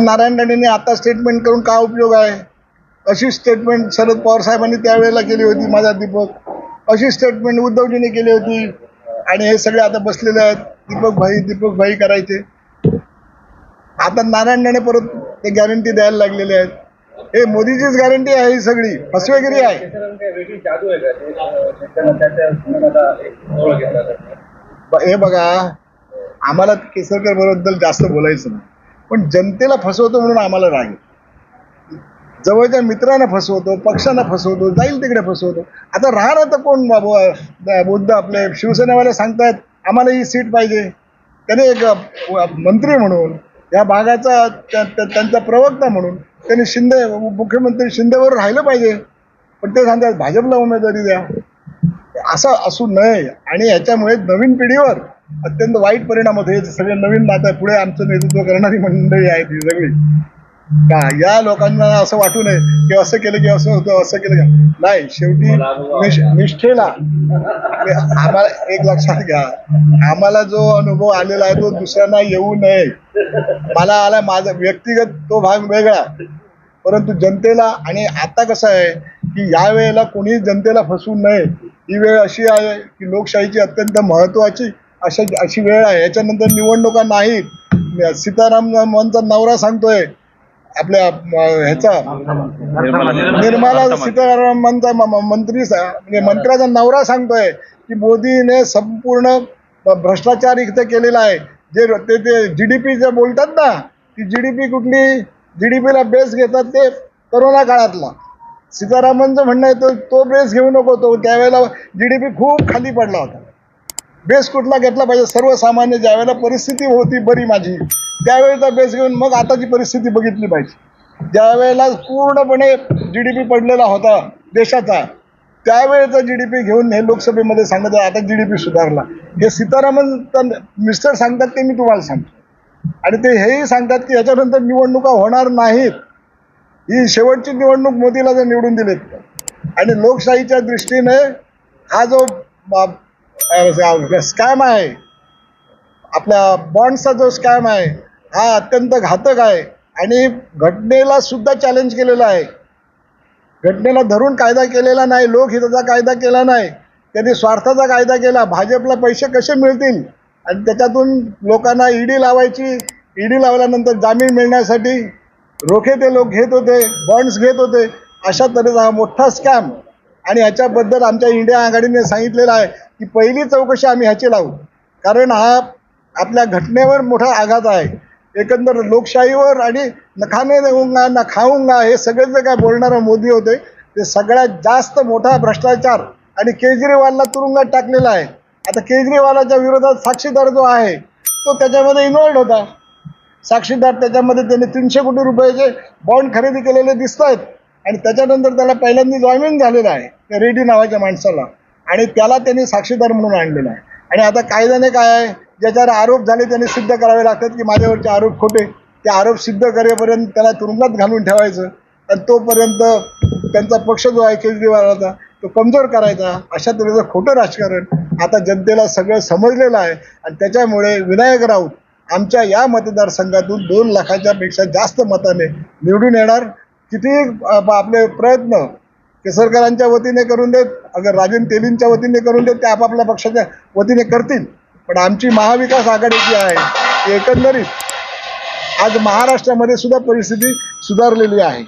नारायण राणेंनी आता स्टेटमेंट करून काय उपयोग आहे? अशी स्टेटमेंट शरद पवार साहेबांनी त्यावेळेला केली होती माझा दीपक. अशी स्टेटमेंट उद्धवजीने केली होती. आणि हे सगळे आता बसलेले आहेत. दीपक भाई दीपक भाई करायचे. आता नारायण राणे परत ते गॅरंटी द्यायला लागलेले आहेत. हे मोदीचीच गॅरंटी आहे ही सगळी. फसवेगिरी आहे. हे बघा आम्हाला केसरकरबद्दल जास्त बोलायचं नाही. पण जनतेला फसवतो म्हणून आम्हाला राग जवळच्या मित्रांना फसवतो पक्षांना फसवतो जाईल तिकडे फसवतो. आता राहणार तर कोण बाबू बुद्ध आपले शिवसेनेवाले सांगतायत आम्हाला ही सीट पाहिजे. त्याने एक मंत्री म्हणून या भागाचा त्या- त्या- त्यांचा प्रवक्ता म्हणून त्यांनी शिंदे मुख्यमंत्री शिंदेवर राहिलं पाहिजे. पण ते सांगतात भाजपला उमेदवारी द्या. असं असू नये. आणि याच्यामुळे नवीन पिढीवर अत्यंत वाईट परिणाम होते. हे सगळे नवीन आता पुढे आमचं नेतृत्व करणारी मंडळी आहेत ही सगळी. का? या लोकांना असं वाटू नये की असं केलं की असं होतं असं केलं की नाही शेवटी निष- निष्ठेला. आम्हाला एक लक्षात घ्या. आम्हाला जो अनुभव आलेला आहे तो दुसऱ्यांना येऊ नये. मला आला माझा व्यक्तिगत तो भाग वेगळा. परंतु जनतेला आणि आता कसं आहे की या वेळेला कोणी जनतेला फसवू नये. ही वेळ अशी आहे की लोकशाहीची अत्यंत महत्वाची अशा अशी वेळ आहे. याच्यानंतर निवडणुका नाहीत. सीतारामचा नवरा सांगतोय. आपल्या ह्याचा. निर्मला सीतारामनचा म- मंत्री म्हणजे मंत्र्याचा नवरा सांगतोय की मोदीने संपूर्ण भ्रष्टाचार इथे केलेला आहे. जे ते ते जी डी पी जे बोलतात ना ती जी डी पी कुठली जी डी पीला बेस घेतात ते करोना काळातला. सीतारामनचं म्हणणं आहे तो तो बेस घेऊ नको. तो त्यावेळेला जी डी पी खूप खाली पडला होता. बेस कुठला घेतला पाहिजे? सर्वसामान्य ज्यावेळेला परिस्थिती होती बरी माझी त्यावेळेचा बेस घेऊन मग आताची परिस्थिती बघितली पाहिजे. ज्यावेळेला पूर्णपणे जी डी पी पडलेला होता देशाचा त्यावेळेचा जी डी पी घेऊन हे लोकसभेमध्ये सांगत आहे, आता जी डी पी सुधारला. हे सीतारामन तर मिस्टर सांगतात ते मी तुम्हाला सांगतो. आणि ते हेही सांगतात की याच्यानंतर निवडणुका होणार नाहीत. ही शेवटची निवडणूक मोदीला जर निवडून दिलीत आणि लोकशाहीच्या दृष्टीने हा जो स्कॅम आहे. आपल्या बॉन्डचा जो स्कॅम आहे हा अत्यंत घातक आहे आणि घटनेला सुद्धा चॅलेंज केलेला आहे. घटनेला धरून कायदा केलेला नाही लोकहिताचा कायदा केला नाही त्यांनी स्वार्थाचा कायदा केला भाजपला पैसे कसे मिळतील? आणि त्याच्यातून लोकांना ईडी लावायची ईडी लावल्यानंतर जामीन मिळण्यासाठी रोखे ते लोक घेत होते बॉन्ड्स घेत होते अशा तऱ्हेचा हा मोठा स्कॅम आणि ह्याच्याबद्दल आमच्या इंडिया आघाडीने सांगितलेलं आहे की पहिली चौकशी आम्ही ह्याची लावू. कारण हा आपल्या घटनेवर मोठा आघात आहे. एकंदर लोकशाहीवर आणि नखाने देऊंगा न खाऊंगा हे सगळे जे काय बोलणारे मोदी होते ते सगळ्यात जास्त मोठा भ्रष्टाचार आणि केजरीवालला तुरुंगात टाकलेला आहे. आता केजरीवालाच्या विरोधात साक्षीदार जो आहे तो त्याच्यामध्ये इन्व्हॉल्ड होता. साक्षीदार त्याच्यामध्ये त्यांनी तीनशे कोटी रुपयाचे बॉन्ड खरेदी केलेले दिसत आहेत आणि त्याच्यानंतर त्याला पहिल्यांदा जॉईनिंग झालेलं आहे. रेड्डी नावाच्या माणसाला. आणि त्याला त्यांनी साक्षीदार म्हणून आणलेलं आहे. आणि आता कायद्याने काय आहे? ज्याच्यावर आरोप झाले त्यांनी सिद्ध करावे लागतात की माझ्यावरचे आरोप खोटे. ते आरोप सिद्ध करेपर्यंत त्याला तुरुंगात घालून ठेवायचं. आणि तोपर्यंत त्यांचा पक्ष जो आहे केजरीवालाचा तो कमजोर करायचा. अशा तऱ्हेचं खोटं राजकारण आता जनतेला सगळं समजलेलं आहे. आणि त्याच्यामुळे विनायक राऊत आमच्या या मतदारसंघातून दोन लाखाच्या पेक्षा जास्त मताने निवडून येणार. किती आपले प्रयत्न केसरकरांच्या वतीने करून देत अगर राजन तेलींच्या वतीने करून देत ते आपापल्या पक्षाच्या वतीने करतील. पण आमची महाविकास आघाडी जी आहे ती एकंदरीत आज महाराष्ट्रामध्ये सुद्धा परिस्थिती सुधारलेली आहे.